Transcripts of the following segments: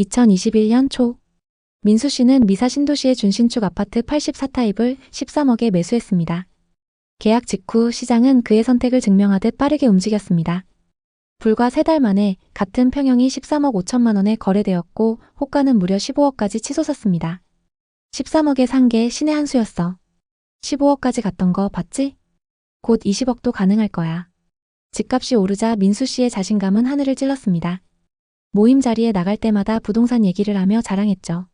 2021년 초 민수 씨는 미사 신도시의 준신축 아파트 84타입을 13억에 매수했습니다. 계약 직후 시장은 그의 선택을 증명하듯 빠르게 움직였습니다. 불과 세달 만에 같은 평형이 13억 5천만 원에 거래되었고 호가는 무려 15억까지 치솟았습니다. 13억에 산 게 신의 한 수였어. 15억까지 갔던 거 봤지? 곧 20억도 가능할 거야. 집값이 오르자 민수 씨의 자신감은 하늘을 찔렀습니다. 모임 자리에 나갈 때마다 부동산 얘기를 하며 자랑했죠.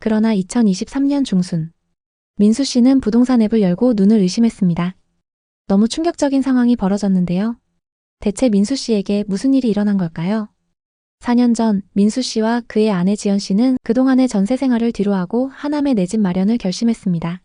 그러나 2023년 중순 민수 씨는 부동산 앱을 열고 눈을 의심했습니다. 너무 충격적인 상황이 벌어졌는데요. 대체 민수 씨에게 무슨 일이 일어난 걸까요? 4년 전 민수 씨와 그의 아내 지연 씨는 그동안의 전세 생활을 뒤로하고 하남에 내 집 마련을 결심했습니다.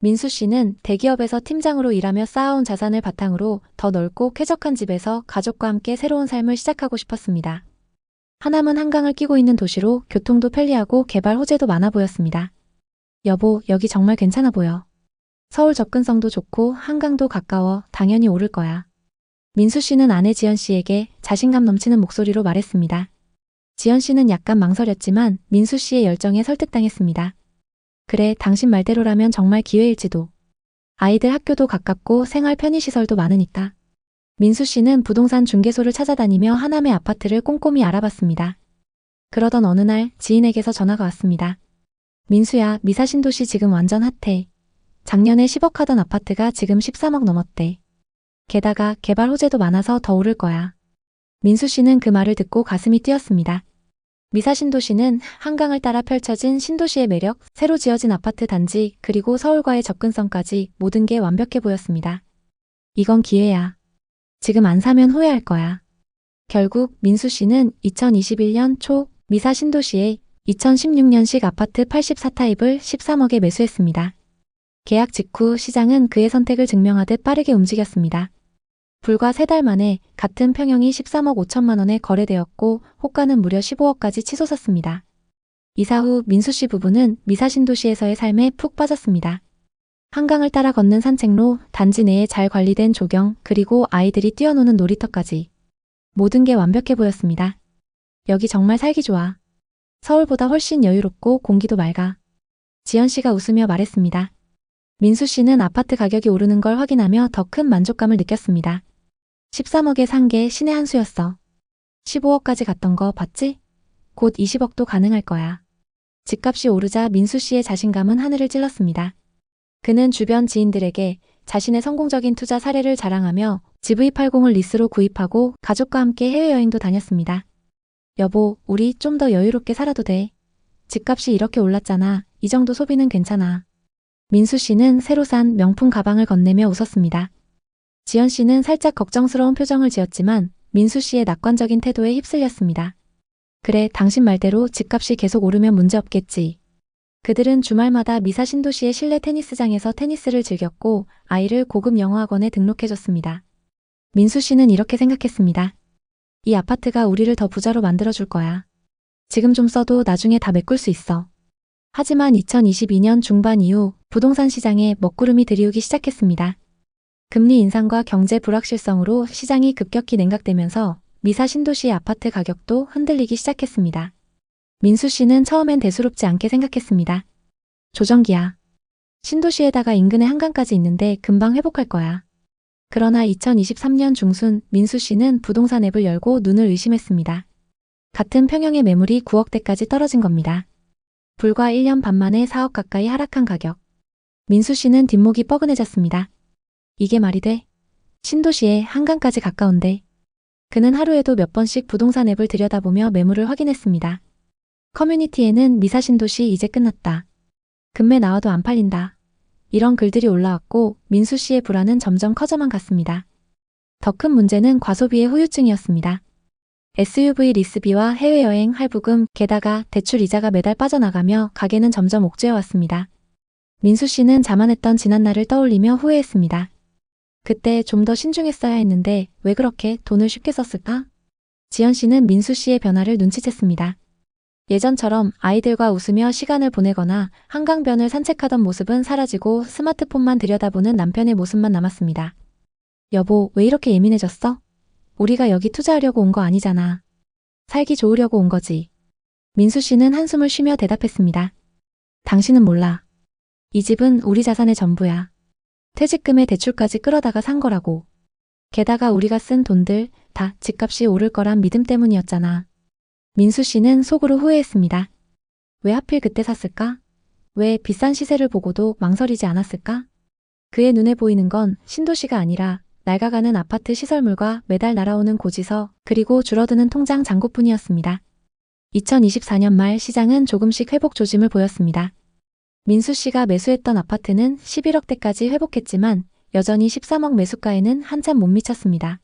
민수 씨는 대기업에서 팀장으로 일하며 쌓아온 자산을 바탕으로 더 넓고 쾌적한 집에서 가족과 함께 새로운 삶을 시작하고 싶었습니다. 하남은 한강을 끼고 있는 도시로 교통도 편리하고 개발 호재도 많아 보였습니다. 여보, 여기 정말 괜찮아 보여. 서울 접근성도 좋고 한강도 가까워 당연히 오를 거야. 민수 씨는 아내 지연 씨에게 자신감 넘치는 목소리로 말했습니다. 지연 씨는 약간 망설였지만 민수 씨의 열정에 설득당했습니다. 그래, 당신 말대로라면 정말 기회일지도. 아이들 학교도 가깝고 생활 편의시설도 많으니까. 민수 씨는 부동산 중개소를 찾아다니며 하남의 아파트를 꼼꼼히 알아봤습니다. 그러던 어느 날 지인에게서 전화가 왔습니다. 민수야, 미사신도시 지금 완전 핫해. 작년에 10억 하던 아파트가 지금 13억 넘었대. 게다가 개발 호재도 많아서 더 오를 거야. 민수 씨는 그 말을 듣고 가슴이 뛰었습니다. 미사신도시는 한강을 따라 펼쳐진 신도시의 매력, 새로 지어진 아파트 단지, 그리고 서울과의 접근성까지 모든 게 완벽해 보였습니다. 이건 기회야. 지금 안 사면 후회할 거야. 결국 민수 씨는 2021년 초 미사 신도시에 2016년식 아파트 84타입을 13억에 매수했습니다. 계약 직후 시장은 그의 선택을 증명하듯 빠르게 움직였습니다. 불과 세달 만에 같은 평형이 13억 5천만 원에 거래되었고 호가는 무려 15억까지 치솟았습니다. 이사 후 민수 씨 부부는 미사 신도시에서의 삶에 푹 빠졌습니다. 한강을 따라 걷는 산책로, 단지 내에 잘 관리된 조경, 그리고 아이들이 뛰어노는 놀이터까지. 모든 게 완벽해 보였습니다. 여기 정말 살기 좋아. 서울보다 훨씬 여유롭고 공기도 맑아. 지연 씨가 웃으며 말했습니다. 민수 씨는 아파트 가격이 오르는 걸 확인하며 더 큰 만족감을 느꼈습니다. 13억에 산 게 신의 한 수였어. 15억까지 갔던 거 봤지? 곧 20억도 가능할 거야. 집값이 오르자 민수 씨의 자신감은 하늘을 찔렀습니다. 그는 주변 지인들에게 자신의 성공적인 투자 사례를 자랑하며 GV80을 리스로 구입하고 가족과 함께 해외여행도 다녔습니다. 여보, 우리 좀 더 여유롭게 살아도 돼. 집값이 이렇게 올랐잖아. 이 정도 소비는 괜찮아. 민수 씨는 새로 산 명품 가방을 건네며 웃었습니다. 지연 씨는 살짝 걱정스러운 표정을 지었지만 민수 씨의 낙관적인 태도에 휩쓸렸습니다. 그래, 당신 말대로 집값이 계속 오르면 문제없겠지. 그들은 주말마다 미사 신도시의 실내 테니스장에서 테니스를 즐겼고 아이를 고급 영어학원에 등록해줬습니다. 민수 씨는 이렇게 생각했습니다. 이 아파트가 우리를 더 부자로 만들어줄 거야. 지금 좀 써도 나중에 다 메꿀 수 있어. 하지만 2022년 중반 이후 부동산 시장에 먹구름이 들이우기 시작했습니다. 금리 인상과 경제 불확실성으로 시장이 급격히 냉각되면서 미사 신도시의 아파트 가격도 흔들리기 시작했습니다. 민수 씨는 처음엔 대수롭지 않게 생각했습니다. 조정기야. 신도시에다가 인근에 한강까지 있는데 금방 회복할 거야. 그러나 2023년 중순 민수 씨는 부동산 앱을 열고 눈을 의심했습니다. 같은 평형의 매물이 9억대까지 떨어진 겁니다. 불과 1년 반 만에 4억 가까이 하락한 가격. 민수 씨는 뒷목이 뻐근해졌습니다. 이게 말이 돼? 신도시에 한강까지 가까운데. 그는 하루에도 몇 번씩 부동산 앱을 들여다보며 매물을 확인했습니다. 커뮤니티에는 미사신도시 이제 끝났다. 금매 나와도 안 팔린다. 이런 글들이 올라왔고 민수 씨의 불안은 점점 커져만 갔습니다. 더 큰 문제는 과소비의 후유증이었습니다. SUV 리스비와 해외여행 할부금 게다가 대출 이자가 매달 빠져나가며 가게는 점점 옥죄어 왔습니다. 민수 씨는 자만했던 지난날을 떠올리며 후회했습니다. 그때 좀 더 신중했어야 했는데 왜 그렇게 돈을 쉽게 썼을까? 지연 씨는 민수 씨의 변화를 눈치챘습니다. 예전처럼 아이들과 웃으며 시간을 보내거나 한강변을 산책하던 모습은 사라지고 스마트폰만 들여다보는 남편의 모습만 남았습니다. 여보, 왜 이렇게 예민해졌어? 우리가 여기 투자하려고 온 거 아니잖아. 살기 좋으려고 온 거지. 민수 씨는 한숨을 쉬며 대답했습니다. 당신은 몰라. 이 집은 우리 자산의 전부야. 퇴직금에 대출까지 끌어다가 산 거라고. 게다가 우리가 쓴 돈들 다 집값이 오를 거란 믿음 때문이었잖아. 민수 씨는 속으로 후회했습니다. 왜 하필 그때 샀을까? 왜 비싼 시세를 보고도 망설이지 않았을까? 그의 눈에 보이는 건 신도시가 아니라 낡아가는 아파트 시설물과 매달 날아오는 고지서 그리고 줄어드는 통장 잔고뿐이었습니다. 2024년 말 시장은 조금씩 회복 조짐을 보였습니다. 민수 씨가 매수했던 아파트는 11억대까지 회복했지만 여전히 13억 매수가에는 한참 못 미쳤습니다.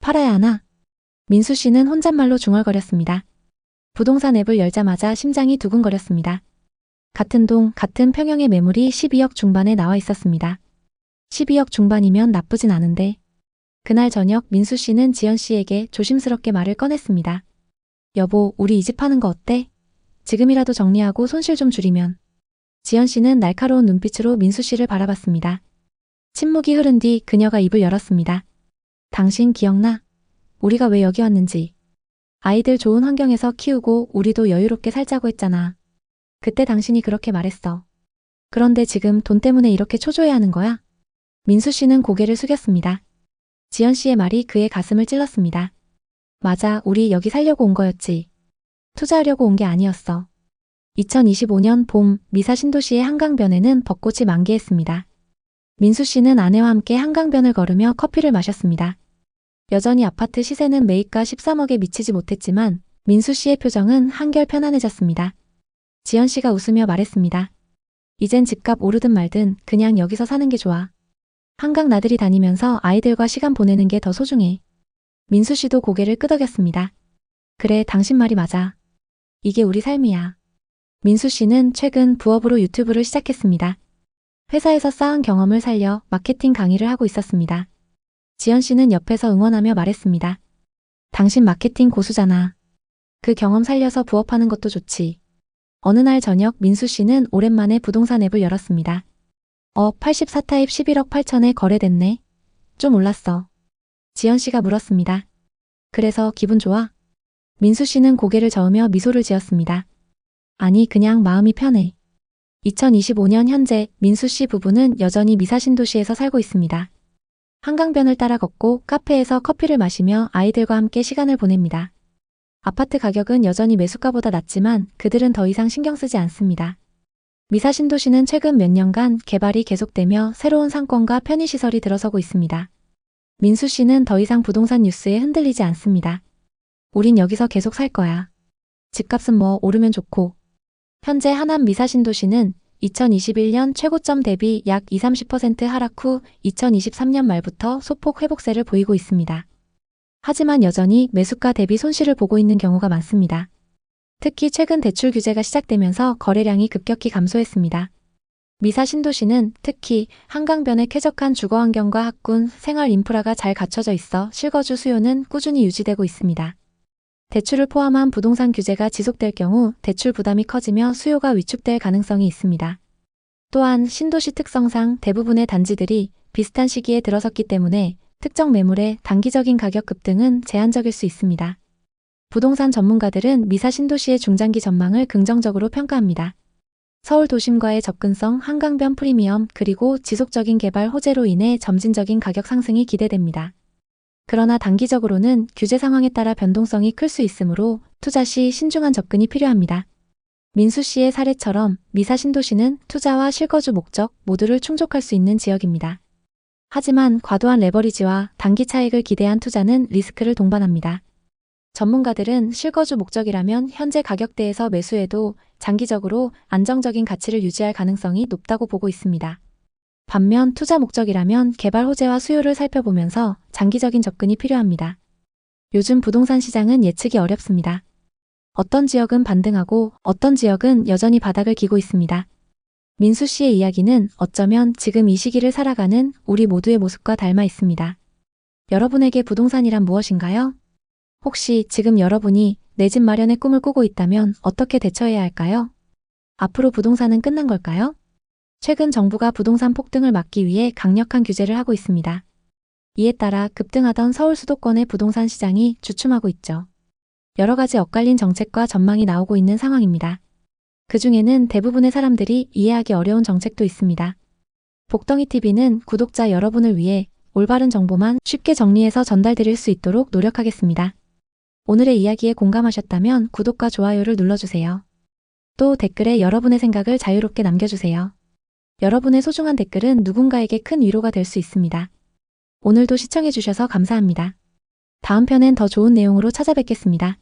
팔아야 하나? 민수 씨는 혼잣말로 중얼거렸습니다. 부동산 앱을 열자마자 심장이 두근거렸습니다. 같은 동, 같은 평형의 매물이 12억 중반에 나와 있었습니다. 12억 중반이면 나쁘진 않은데. 그날 저녁 민수 씨는 지연 씨에게 조심스럽게 말을 꺼냈습니다. 여보, 우리 이 집 파는 거 어때? 지금이라도 정리하고 손실 좀 줄이면. 지연 씨는 날카로운 눈빛으로 민수 씨를 바라봤습니다. 침묵이 흐른 뒤 그녀가 입을 열었습니다. 당신 기억나? 우리가 왜 여기 왔는지. 아이들 좋은 환경에서 키우고 우리도 여유롭게 살자고 했잖아. 그때 당신이 그렇게 말했어. 그런데 지금 돈 때문에 이렇게 초조해하는 거야? 민수 씨는 고개를 숙였습니다. 지연 씨의 말이 그의 가슴을 찔렀습니다. 맞아, 우리 여기 살려고 온 거였지. 투자하려고 온 게 아니었어. 2025년 봄 미사 신도시의 한강변에는 벚꽃이 만개했습니다. 민수 씨는 아내와 함께 한강변을 걸으며 커피를 마셨습니다. 여전히 아파트 시세는 매입가 13억에 미치지 못했지만 민수 씨의 표정은 한결 편안해졌습니다. 지연 씨가 웃으며 말했습니다. 이젠 집값 오르든 말든 그냥 여기서 사는 게 좋아. 한강 나들이 다니면서 아이들과 시간 보내는 게 더 소중해. 민수 씨도 고개를 끄덕였습니다. 그래, 당신 말이 맞아. 이게 우리 삶이야. 민수 씨는 최근 부업으로 유튜브를 시작했습니다. 회사에서 쌓은 경험을 살려 마케팅 강의를 하고 있었습니다. 지연 씨는 옆에서 응원하며 말했습니다. 당신 마케팅 고수잖아. 그 경험 살려서 부업하는 것도 좋지. 어느 날 저녁 민수 씨는 오랜만에 부동산 앱을 열었습니다. 어, 84타입 11억 8천에 거래됐네. 좀 올랐어. 지연 씨가 물었습니다. 그래서 기분 좋아? 민수 씨는 고개를 저으며 미소를 지었습니다. 아니, 그냥 마음이 편해. 2025년 현재 민수 씨 부부는 여전히 미사신도시에서 살고 있습니다. 한강변을 따라 걷고 카페에서 커피를 마시며 아이들과 함께 시간을 보냅니다. 아파트 가격은 여전히 매수가보다 낮지만 그들은 더 이상 신경 쓰지 않습니다. 미사 신도시는 최근 몇 년간 개발이 계속되며 새로운 상권과 편의시설이 들어서고 있습니다. 민수 씨는 더 이상 부동산 뉴스에 흔들리지 않습니다. 우린 여기서 계속 살 거야. 집값은 뭐 오르면 좋고. 현재 하남 미사 신도시는 2021년 최고점 대비 약 20, 30% 하락 후 2023년 말부터 소폭 회복세를 보이고 있습니다. 하지만 여전히 매수가 대비 손실을 보고 있는 경우가 많습니다. 특히 최근 대출 규제가 시작되면서 거래량이 급격히 감소했습니다. 미사 신도시는 특히 한강변의 쾌적한 주거 환경과 학군, 생활 인프라가 잘 갖춰져 있어 실거주 수요는 꾸준히 유지되고 있습니다. 대출을 포함한 부동산 규제가 지속될 경우 대출 부담이 커지며 수요가 위축될 가능성이 있습니다. 또한 신도시 특성상 대부분의 단지들이 비슷한 시기에 들어섰기 때문에 특정 매물의 단기적인 가격 급등은 제한적일 수 있습니다. 부동산 전문가들은 미사 신도시의 중장기 전망을 긍정적으로 평가합니다. 서울 도심과의 접근성, 한강변 프리미엄, 그리고 지속적인 개발 호재로 인해 점진적인 가격 상승이 기대됩니다. 그러나 단기적으로는 규제 상황에 따라 변동성이 클 수 있으므로 투자 시 신중한 접근이 필요합니다. 민수 씨의 사례처럼 미사 신도시는 투자와 실거주 목적 모두를 충족할 수 있는 지역입니다. 하지만 과도한 레버리지와 단기 차익을 기대한 투자는 리스크를 동반합니다. 전문가들은 실거주 목적이라면 현재 가격대에서 매수해도 장기적으로 안정적인 가치를 유지할 가능성이 높다고 보고 있습니다. 반면 투자 목적이라면 개발 호재와 수요를 살펴보면서 장기적인 접근이 필요합니다. 요즘 부동산 시장은 예측이 어렵습니다. 어떤 지역은 반등하고 어떤 지역은 여전히 바닥을 기고 있습니다. 민수 씨의 이야기는 어쩌면 지금 이 시기를 살아가는 우리 모두의 모습과 닮아 있습니다. 여러분에게 부동산이란 무엇인가요? 혹시 지금 여러분이 내 집 마련의 꿈을 꾸고 있다면 어떻게 대처해야 할까요? 앞으로 부동산은 끝난 걸까요? 최근 정부가 부동산 폭등을 막기 위해 강력한 규제를 하고 있습니다. 이에 따라 급등하던 서울 수도권의 부동산 시장이 주춤하고 있죠. 여러 가지 엇갈린 정책과 전망이 나오고 있는 상황입니다. 그 중에는 대부분의 사람들이 이해하기 어려운 정책도 있습니다. 복덩이 TV는 구독자 여러분을 위해 올바른 정보만 쉽게 정리해서 전달드릴 수 있도록 노력하겠습니다. 오늘의 이야기에 공감하셨다면 구독과 좋아요를 눌러주세요. 또 댓글에 여러분의 생각을 자유롭게 남겨주세요. 여러분의 소중한 댓글은 누군가에게 큰 위로가 될 수 있습니다. 오늘도 시청해주셔서 감사합니다. 다음 편엔 더 좋은 내용으로 찾아뵙겠습니다.